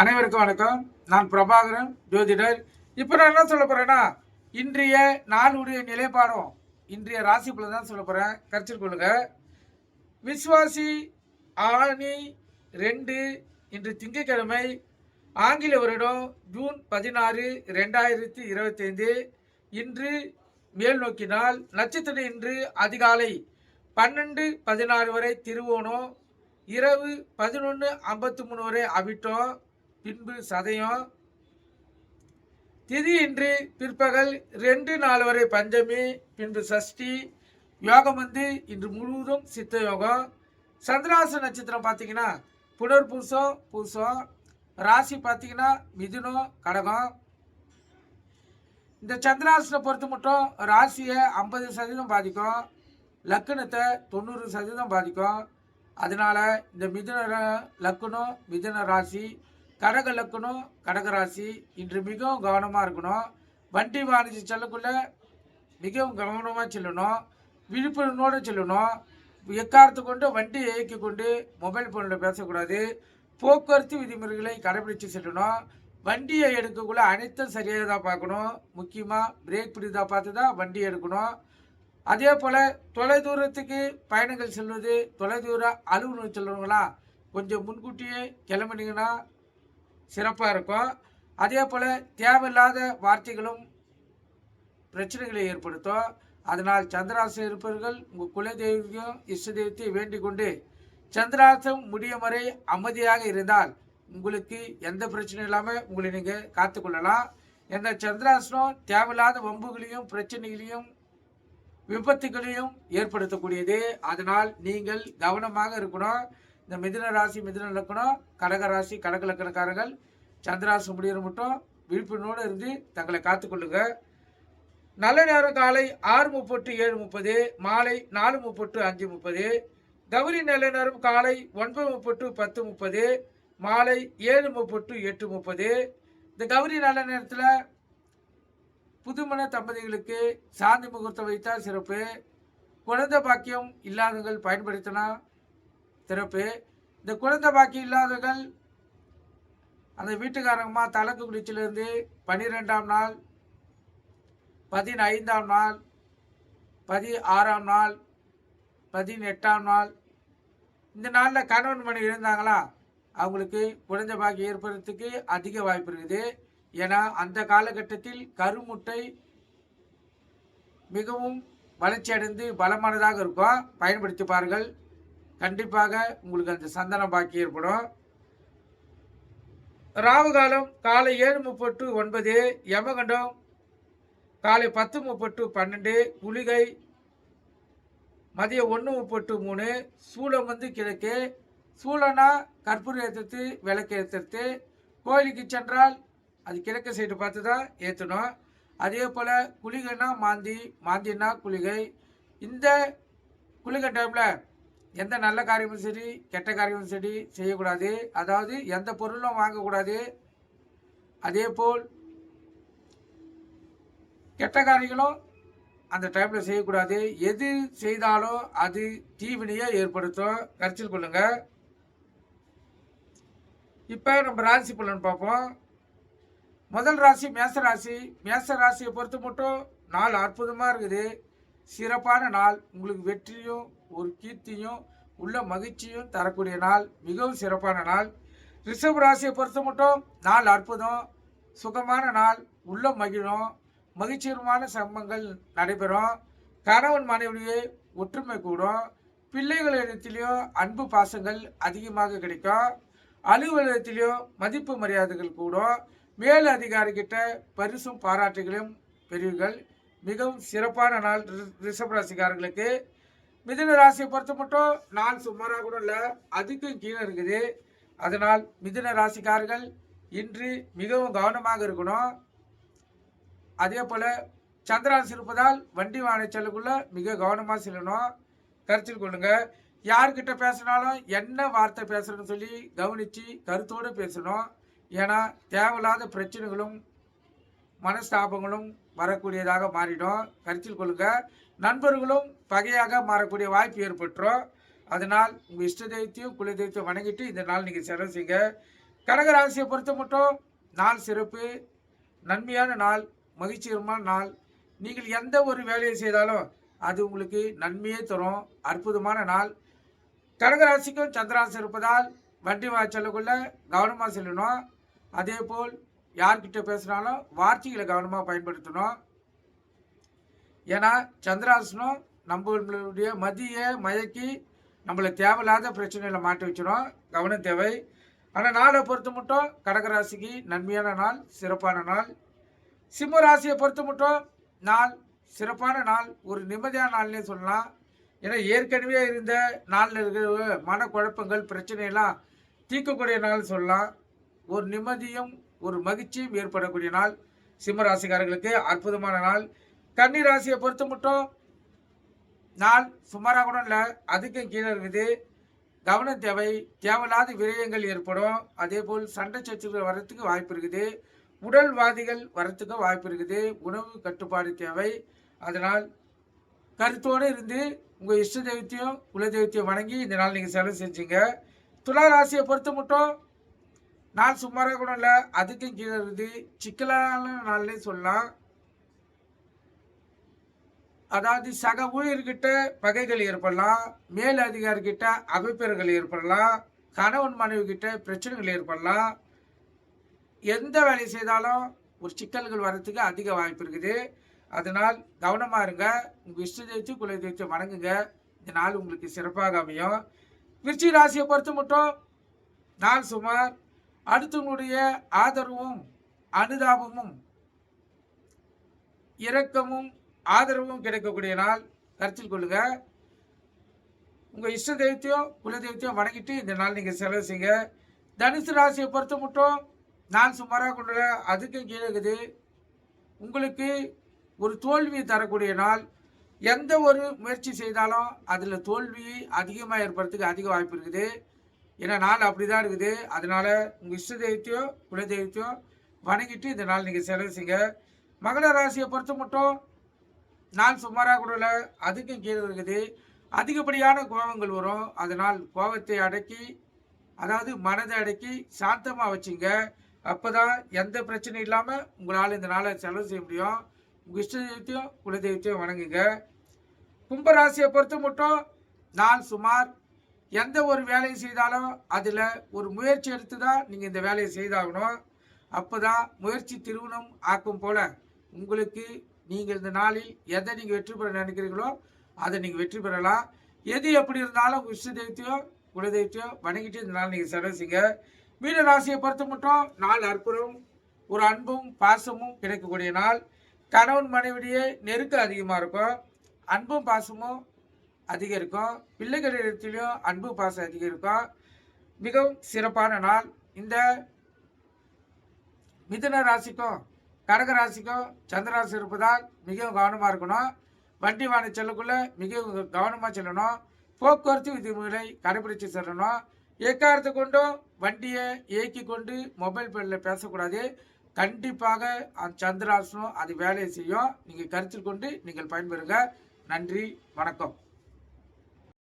அனைவருக்கும் வணக்கம். நான் பிரபாகரன் ஜோதிடர். இப்போ நான் என்ன சொல்ல போகிறேன்னா இன்றைய நாளுடைய நிலைப்பாடும் இன்றைய ராசி பலன் தான் சொல்ல போகிறேன் கருத்தில் கொள்ளுங்க. விஸ்வாசி ஆணி ரெண்டு இன்று திங்கட்கிழமை ஆங்கில வருடம் ஜூன் பதினாறு ரெண்டாயிரத்தி இருபத்தைந்து. இன்று மேல் நோக்கினால் நட்சத்திரம் இன்று அதிகாலை பன்னெண்டு பதினாறு வரை திருவோணம் இரவு பதினொன்று ஐம்பத்தி மூணு வரை அவிட்டோம். பின்பு சதயம். திதி இன்று பிற்பகல் ரெண்டு நாள் வரை பஞ்சமி பின்பு சஷ்டி. யோகம் வந்து இன்று முழுவதும் சித்த யோகம். சந்திராச நட்சத்திரம் பார்த்தீங்கன்னா புனர்பூசம் பூசம். ராசி பார்த்தீங்கன்னா மிதுனம் கடகம். இந்த சந்திராசனை பொறுத்து மட்டும் ராசியை ஐம்பது சதவீதம் பாதிக்கும். லக்குனத்தை தொண்ணூறு சதவீதம் பாதிக்கும். அதனால இந்த மிதுன லக்குனம் மிதுன ராசி கடக லக்கணம் இன்று மிகவும் கவனமாக இருக்கணும். வண்டி வாணிஜி செல்லக்குள்ள மிகவும் கவனமாக செல்லணும். விழிப்புணர்வோடு செல்லணும். எக்காரத்து கொண்டு வண்டியை இயக்கி கொண்டு மொபைல் ஃபோனில் பேசக்கூடாது. போக்குவரத்து விதிமுறைகளை கடைபிடித்து செல்லணும். வண்டியை எடுக்கக்குள்ள அனைத்தும் சரியாக தான் பார்க்கணும். முக்கியமாக பிரேக் பிடிதாக பார்த்து தான் வண்டி எடுக்கணும். அதே போல் தொலைதூரத்துக்கு பயணங்கள் செல்வது தொலைதூர அலுவலகம் செல்கிறவங்களா கொஞ்சம் முன்கூட்டியே கிளம்புனீங்கன்னா சிறப்பாக இருக்கும். அதே போல் தேவையில்லாத வார்த்தைகளும் பிரச்சனைகளை ஏற்படுத்தும். அதனால் சந்திராசம் இருப்பவர்கள் உங்கள் குலதெய்வத்தையும் இஷ்ட தெய்வத்தையும் வேண்டிக் கொண்டு சந்திராசம் முடியும் வரை அமைதியாக இருந்தால் உங்களுக்கு எந்த பிரச்சனையும் இல்லாமல் உங்களை நீங்கள் காத்துக்கொள்ளலாம் எந்த சந்திராசனம் தேவையில்லாத வம்புகளையும் பிரச்சனைகளையும் விபத்துகளையும் ஏற்படுத்தக்கூடியது. அதனால் நீங்கள் கவனமாக இருக்கணும். இந்த மிதுன ராசி மிதுன லக்கணம் கடக ராசி கடக லக்கணக்காரர்கள் சந்திராசி முடிகிற மட்டும் விழிப்புணோடு இருந்து தங்களை காத்துக்கொள்ளுங்க. நல்ல நேரம் காலை ஆறு முப்பட்டு ஏழு முப்பது மாலை நாலு முப்பட்டு அஞ்சு முப்பது கௌரி நல்ல நேரம் காலை ஒன்பது முப்பட்டு பத்து முப்பது மாலை ஏழு முப்பட்டு எட்டு முப்பது. இந்த கௌரி நல்ல நேரத்தில் புதுமண தம்பதிகளுக்கு சாந்தி முகூர்த்தம் வைத்தால் சிறப்பு. குழந்தை பாக்கியம் இல்லாதவர்கள் பயன்படுத்தினா சிறப்பு. இந்த குழந்தை பாக்கி இல்லாதவர்கள் அந்த வீட்டுக்காரங்கம்மா தலக்கு குடிச்சிலேருந்து பன்னிரெண்டாம் நாள் பதினைந்தாம் நாள் பதி ஆறாம் நாள் பதினெட்டாம் நாள் இந்த நாளில் கணவன் மணி இருந்தாங்களா? அவங்களுக்கு குழந்தை பாக்கி ஏற்படுறதுக்கு அதிக வாய்ப்பு இருக்குது. ஏன்னா அந்த காலகட்டத்தில் கருமுட்டை மிகவும் வளர்ச்சி அடைந்து பலமானதாக இருக்கும். பயன்படுத்தி பாருங்கள். கண்டிப்பாக உங்களுக்கு அந்த சந்தன பாக்கி ஏற்படும். ராகு காலம் காலை ஏழு முப்பட்டு ஒன்பது யமகண்டம் காலை பத்து முப்பட்டு பன்னெண்டு குளிகை மதியம் ஒன்று முப்பட்டு மூணு சூளம் வந்து கிழக்கு. சூளனா கற்பூரம் ஏற்றுறது விளக்கு ஏற்றுறது கோயிலுக்கு சென்றால் அது கிழக்கு சைடு பார்த்து தான் ஏற்றணும் அதே போல் குளிகைனா மாந்தி மாந்தினா குளிகை. இந்த குளிகை டைமில் எந்த நல்ல காரியமும் சரி கெட்ட காரியமும் சரி செய்யக்கூடாது. அதாவது எந்த பொருளும் வாங்கக்கூடாது. அதே போல் கெட்ட காரியங்களும் அந்த டைமில் செய்யக்கூடாது. எது செய்தாலும் அது தீவினையை ஏற்படுத்தும். கருத்தில் கொள்ளுங்க. இப்போ நம்ம ராசி பலன் பார்ப்போம். முதல் ராசி மேச ராசி மேச ராசியை பொறுத்து மட்டும் நாலு அற்புதமாக இருக்குது. சிறப்பான நாள் உங்களுக்கு வெற்றியும் ஒரு கீர்த்தியும் உள்ள மகிழ்ச்சியும் தரக்கூடிய நாள் மிகவும் சிறப்பான நாள். ரிஷப் ராசியை பொறுத்த மட்டும் நாள் அற்புதம் சுகமான நாள் உள்ள மகிழும் மகிழ்ச்சிகரமான சம்பங்கள் நடைபெறும். கணவன் மனைவியே ஒற்றுமை கூடும். பிள்ளைகளிடத்திலேயோ அன்பு பாசங்கள் அதிகமாக கிடைக்கும். அலுவலகத்திலேயோ மதிப்பு மரியாதைகள் கூடும். மேல் அதிகாரிகிட்ட பரிசும் பாராட்டுகளையும் பெறுவீர்கள். மிகவும் சிறப்பான நாள் ரி- ரிஷப ராசிக்காரர்களுக்கு. மிதின ராசியை பொறுத்த மட்டும் நாள் சுமாராக கூட இல்லை அதுக்கும் கீழே இருக்குது. அதனால் மிதுன ராசிக்காரர்கள் இன்று மிகவும் கவனமாக இருக்கணும். அதே போல் சந்திராசி இருப்பதால் வண்டி வாங்க செல்லக்குள்ள மிக கவனமாக செல்லணும். கருத்தில் கொள்ளுங்க. யார்கிட்ட பேசினாலும் என்ன வார்த்தை பேசுகிறேன்னு சொல்லி கவனித்து கருத்தோடு பேசணும். ஏன்னா தேவையில்லாத பிரச்சனைகளும் மனஸ்தாபங்களும் வரக்கூடியதாக மாறிடும். கருத்தில் கொள்ளுங்க நண்பர்களும் பகையாக மாறக்கூடிய வாய்ப்பு ஏற்பட்டுரும். அதனால் உங்கள் இஷ்ட தெய்வத்தையும் குல தெய்வத்தையும் வணங்கிட்டு இந்த நாள் நீங்கள் செலவு செய்யுங்க. கடகராசியை பொறுத்த மட்டும் நாள் சிறப்பு நன்மையான நாள் மகிழ்ச்சிகரமான நாள். நீங்கள் எந்த ஒரு வேலையை செய்தாலும் அது உங்களுக்கு நன்மையே தரும். அற்புதமான நாள். கடகராசிக்கும் சந்திராசி இருப்பதால் வண்டி வாய்ச்சலுக்குள்ள கவனமாக செல்லணும். அதே போல் யார்கிட்ட பேசுனாலும் வார்த்தைகளை கவனமாக பயன்படுத்தணும். ஏன்னா சந்திராசனம் நம்மளுடைய மதியை மயக்கி நம்மளை தேவையில்லாத பிரச்சனையில் மாட்டி வச்சிடும். கவனம் தேவை. ஆனால் நாளை பொறுத்த மட்டும் கடகராசிக்கு நன்மையான நாள் சிறப்பான நாள். சிம்ம ராசியை பொறுத்த மட்டும் நாள் சிறப்பான நாள் ஒரு நிம்மதியான நாள்னே சொல்லலாம். ஏன்னா ஏற்கனவே இருந்த நாளில் இருக்கிற மனக்குழப்பங்கள் பிரச்சனையெல்லாம் தீர்க்கக்கூடிய நாள் சொல்லலாம். ஒரு நிம்மதியும் ஒரு மகிழ்ச்சியும் ஏற்படக்கூடிய நாள். சிம்ம ராசிக்காரர்களுக்கு அற்புதமான நாள். கன்னி ராசியை பொறுத்த மட்டும் நாள் சுமாராக கூட இல்லை. அதுக்கும் கீழே இருக்குது. கவனம் தேவை. தேவையில்லாத விரயங்கள் ஏற்படும். அதே போல் சண்டை சச்சுகள் வர்றதுக்கு வாய்ப்பு இருக்குது. உடல்வாதிகள் வரத்துக்கு வாய்ப்பு இருக்குது. உணவு கட்டுப்பாடு தேவை. அதனால் கருத்தோடு இருந்து உங்கள் இஷ்ட தெய்வத்தையும் குல தெய்வத்தையும் வணங்கி இந்த நாள் நீங்கள் செலவு செஞ்சீங்க. துலா ராசியை பொறுத்த மட்டும் நான் சுமாராக கூட இல்லை. அதுக்கும் கீழே இருக்குது. சிக்கலான நாள்னே சொல்லலாம். அதாவது சக ஊழியர்கிட்ட பகைகள் ஏற்படலாம். மேல் அதிகாரிகிட்ட அமைப்பர்கள் ஏற்படலாம். கணவன் மனைவி கிட்ட பிரச்சனைகள் ஏற்படலாம். எந்த வேலை செய்தாலும் ஒரு சிக்கல்கள் வர்றதுக்கு அதிக வாய்ப்பு இருக்குது. அதனால் கவனமாக இருங்க. உங்கள் இஷ்ட தேய்ச்சி குலை தேய்ச்சி வணங்குங்க. இந்த நாள் உங்களுக்கு சிறப்பாக அமையும். விருச்சி ராசியை பொறுத்து மட்டும் நாள் சுமார் அடுத்தவங்களுடைய ஆதரவும் அனுதாபமும் இரக்கமும் ஆதரவும் கிடைக்கக்கூடிய நாள். கருத்தில் கொள்ளுங்க. உங்கள் இஷ்ட தெய்வத்தையும் குல தெய்வத்தையும் வணங்கிட்டு இந்த நாள் நீங்கள் செலவு செய்யுங்க. தனுசு ராசியை பொறுத்த மட்டும் நான் சுமாராக கொண்டு அதுக்கும் கீழே இருக்குது. உங்களுக்கு ஒரு தோல்வியை தரக்கூடிய நாள். எந்த ஒரு முயற்சி செய்தாலும் அதில் தோல்வி அதிகமாக ஏற்படுறதுக்கு அதிக வாய்ப்பு இருக்குது. ஏன்னா நாள் அப்படி தான் இருக்குது. அதனால் உங்கள் இஷ்ட தெய்வத்தையோ குல தெய்வத்தையோ வணங்கிட்டு இந்த நாள் நீங்கள் செலவு செய்யுங்க. மகர ராசியை பொறுத்த மட்டும் நாள் சுமாராக கூட இல்லை அதுக்கும் கீழே இருக்குது. அதிகப்படியான கோபங்கள் வரும். அதனால் கோபத்தை அடக்கி அதாவது மனதை அடக்கி சாந்தமாக வச்சுங்க. அப்போ தான் எந்த பிரச்சனையும் இல்லாமல் உங்களால் இந்த நாளை செலவு செய்ய முடியும். உங்கள் இஷ்ட தெய்வத்தையும் குல தெய்வத்தையும் வணங்குங்க. கும்பராசியை பொறுத்த மட்டும் நாள் சுமார் எந்த ஒரு வேலையை செய்தாலும் அதில் ஒரு முயற்சி எடுத்து தான் நீங்கள் இந்த வேலையை செய்தாகணும். அப்போ தான் முயற்சி திருவணம் ஆக்கும் போல உங்களுக்கு நீங்கள் இந்த நாளில் எதை நீங்கள் வெற்றி பெற நினைக்கிறீங்களோ அதை நீங்கள் வெற்றி பெறலாம். எது எப்படி இருந்தாலும் விஷ்ணு தெய்வத்தையோ குல தெய்வத்தையோ வணங்கிட்டு இந்த நாள் நீங்கள் செலவு செய்யுங்க. மீன ராசியை பொறுத்த மட்டும் நாள் அற்புதம் ஒரு அன்பும் பாசமும் கிடைக்கக்கூடிய நாள். கணவன் மனைவிடையே நெருக்கம் அதிகமாக இருக்கும். அன்பும் பாசமும் அதிகரிக்கும். இருக்கும் அன்பு பாசம் அதிகம் இருக்கும் மிகவும் சிறப்பான நாள். இந்த மிதுன ராசிக்கும் கடக ராசிக்கும் சந்திராசி இருப்பதால் மிகவும் கவனமாக இருக்கணும். வண்டி வாங்க செல்லக்குள்ளே மிகவும் கவனமாக செல்லணும். போக்குவரத்து விதிமுறைகளை கடைபிடித்து செல்லணும். எக்காரத்தை கொண்டும் வண்டியை இயக்கி கொண்டு மொபைல் ஃபோனில் பேசக்கூடாது. கண்டிப்பாக அந்த சந்திராசனம் அது வேலையை செய்யும். நீங்கள் கருத்தில் கொண்டு நீங்கள் பயன்பெறுங்க. நன்றி வணக்கம்.